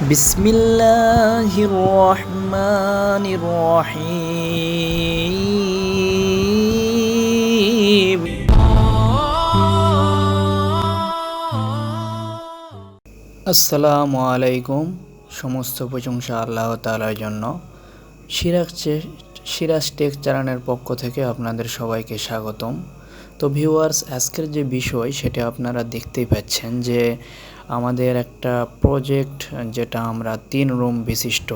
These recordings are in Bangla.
بسم الله الرحمن الرحيم আসসালামু আলাইকুম সমস্ত প্রশংসা আল্লাহ তাআলার জন্য সিরাজ চে- সিরাজ টেক চ্যানেলের পক্ষ থেকে আপনাদের সবাইকে স্বাগতম তো ভিউয়ার্স আজকের যে বিষয় সেটা আপনারা দেখতেই পাচ্ছেন যে আমাদের একটা প্রজেক্ট যেটা আমরা তিন রুম বিশিষ্ট,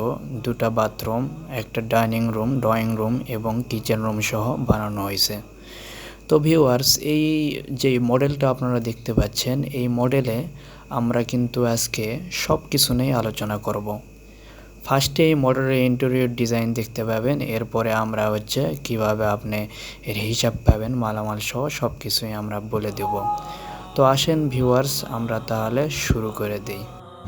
দুটা বাথরুম একটা ডাইনিং রুম ড্রয়িং রুম এবং কিচেন রুম সহ বানানো হয়েছে। তো ভিউয়ার্স এই যে মডেলটা আপনারা দেখতে পাচ্ছেন, এই মডেলে আমরা কিন্তু আজকে সব কিছু নিয়ে আলোচনা করব। ফার্স্টে এই মডেলের ইন্টেরিয়র ডিজাইন দেখতে পাবেন। এরপরে আমরা হচ্ছে কীভাবে আপনি এর হিসাব পাবেন, মালামাল সহ সব কিছুই আমরা বলে দেব। তো আসেন ভিউয়ার্স আমরা তাহলে শুরু করে দিই।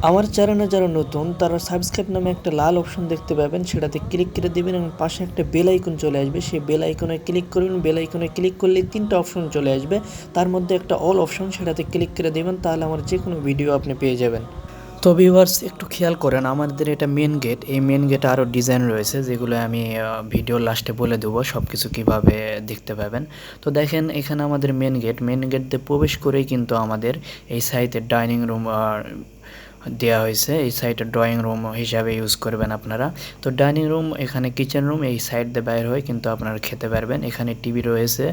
আমার চ্যানেলে যারা নতুন, তারা সাবস্ক্রাইব নামে একটা লাল অপশন দেখতে পাবেন। সেটাতে ক্লিক করে দিবেন এবং পাশে একটা বেল আইকন চলে আসবে। সেই বেল আইকনে ক্লিক করবেন বেল আইকনে ক্লিক করলে তিনটা অপশন চলে আসবে। তার মধ্যে একটা অল অপশন সেটাতে ক্লিক করে দিবেন। তাহলে আমার যে কোনো ভিডিও আপনি পেয়ে যাবেন। তো ভিউয়ার্স একটু খেয়াল করেন, আমাদের এটা মেন গেট এই মেন গেটে আরও ডিজাইন রয়েছে যেগুলো আমি ভিডিও লাস্টে বলে দেবো সব কিছু কীভাবে দেখতে পাবেন। তো দেখেন, এখানে আমাদের মেন গেট মেন গেট দিয়ে প্রবেশ করেই কিন্তু আমাদের এই সাইডে ডাইনিং রুম দেওয়া হয়েছে। এই সাইডে ড্রয়িং রুম হিসাবে ইউজ করবেন আপনারা। তো ডাইনিং রুম এখানে কিচেন রুম এই সাইড দিয়ে বাইর হয় কিন্তু আপনারা খেতে পারবেন। এখানে টিভি রয়েছে।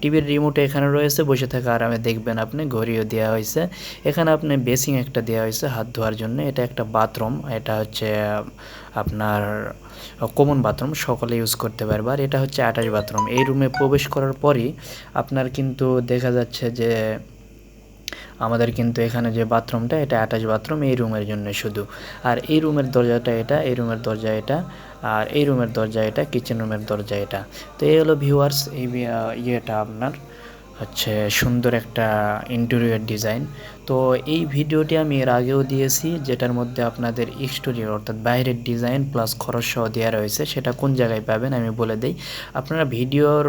টিভির রিমোট এখানে রয়েছে। বসে থাকা আরামে দেখবেন আপনি। ঘড়িও দেওয়া হয়েছে। এখানে আপনি বেসিং একটা দেওয়া হয়েছে হাত ধোয়ার জন্য। এটা একটা বাথরুম। এটা হচ্ছে, আপনার কমন বাথরুম সকলে ইউজ করতে পারবে। আর এটা হচ্ছে অ্যাটাচ বাথরুম এই রুমে প্রবেশ করার পরই আপনার কিন্তু দেখা যাচ্ছে যে আমাদের কিন্তু এখানে যে বাথরুমটা, এটা অ্যাটাচ বাথরুম এই রুমের জন্য শুধু। আর এই রুমের দরজাটা এটা, এই রুমের দরজা এটা, আর এই রুমের দরজা এটা কিচেন রুমের দরজা এটা। তো এই হলো ভিউয়ার্স এই ইয়েটা আপনার। হচ্ছে সুন্দর একটা ইন্টেরিয়র ডিজাইন তো এই ভিডিওটি আমি এর আগেও দিয়েছি, যেটার মধ্যে আপনাদের এক্সটেরিয়র অর্থাৎ বাইরের ডিজাইন প্লাস খরচ সহ দেওয়া রয়েছে, সেটা কোন জায়গায় পাবেন আমি বলে দিই। আপনারা ভিডিওর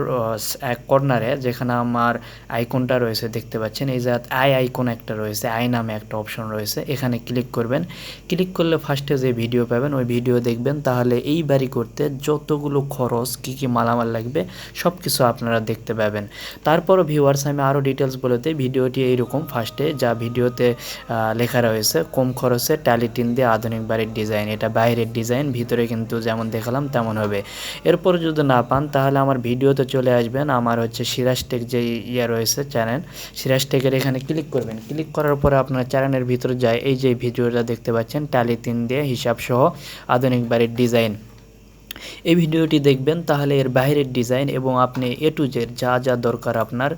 এক কর্নারে যেখানে আমার আইকনটা রয়েছে দেখতে পাচ্ছেন, এই যে আই আইকন একটা রয়েছে, আই নামে একটা অপশন রয়েছে, এখানে ক্লিক করবেন। ক্লিক করলে ফার্স্টে যে ভিডিও পাবেন, ওই ভিডিও দেখবেন। তাহলে এই বাড়ি করতে যতগুলো খরচ, কী কী মালামাল লাগবে সব কিছু আপনারা দেখতে পাবেন। তারপরও ভিউয়ার্স আমি আরও ডিটেলস বলে দিই। ভিডিওটি এইরকম ফার্স্টে যা ভিডিওতে লেখা রয়েছে, কম খরচে ট্যালিটিন দিয়ে আধুনিক বাড়ির ডিজাইন এটা বাইরের ডিজাইন ভিতরে কিন্তু যেমন দেখালাম তেমন হবে। এরপর যদি না পান, তাহলে আমার ভিডিওতে চলে আসবেন। আমার হচ্ছে সিরাজ টেক যে ইয়ে রয়েছে চ্যানেল সিরাজ টেকের এখানে ক্লিক করবেন। ক্লিক করার পরে আপনার চ্যানেলের ভিতরে যায়। এই যে ভিডিওটা দেখতে পাচ্ছেন ট্যালি তিন দিয়ে হিসাব সহ আধুনিক বাড়ির ডিজাইন এই ভিডিওটি দেখবেন, তাহলে এর বাইরের ডিজাইন এবং আপনি এ টু জেড যা যা দরকার আপনার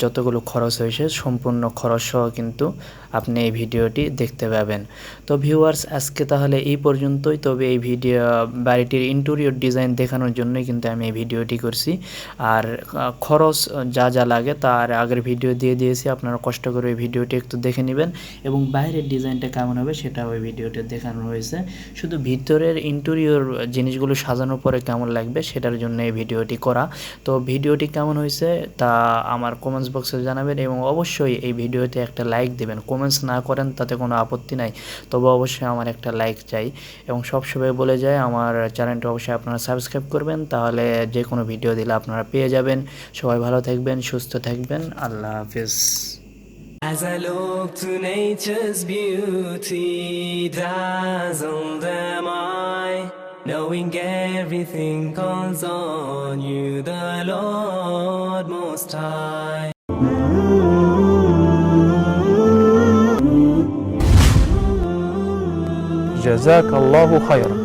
যতগুলো খরচ হয়েছে, সম্পূর্ণ খরচ সহ কিন্তু আপনি এই ভিডিওটি দেখতে পাবেন। তো ভিউয়ার্স আজকে তাহলে এই পর্যন্তই। তবে এই ভিডিও, বাড়িটির ইন্টেরিয়র ডিজাইন দেখানোর জন্যই কিন্তু আমি এই ভিডিওটি করছি। আর খরচ যা যা লাগে তার আগের ভিডিও দিয়ে দিয়েছি। আপনারা কষ্ট করে ওই ভিডিওটি একটু দেখে নেবেন এবং বাইরের ডিজাইনটা কেমন হবে সেটা ওই ভিডিওতে দেখানো হয়েছে। শুধু ভিতরের ইন্টেরিয়র জিনিসগুলো সাজানোর পরে কেমন লাগবে সেটার জন্য এই ভিডিওটি করা। তো ভিডিওটি কেমন হয়েছে তা আমার কমেন্টস বক্সে জানাবেন এবং অবশ্যই এই ভিডিওতে একটা লাইক দেবেন। কমেন্টস না করেন তাতে কোনো আপত্তি নাই। তবে অবশ্যই আমার একটা লাইক চাই এবং সবসময় বলে যায় আমার চ্যানেলটা অবশ্যই আপনারা সাবস্ক্রাইব করবেন তাহলে যে কোনো ভিডিও দিলে আপনারা পেয়ে যাবেন। সবাই ভালো থাকবেন সুস্থ থাকবেন। আল্লাহ হাফিজ। As I look to nature's beauty, dazzled am I, knowing everything calls on you, the Lord Most High. جزاك الله خيرا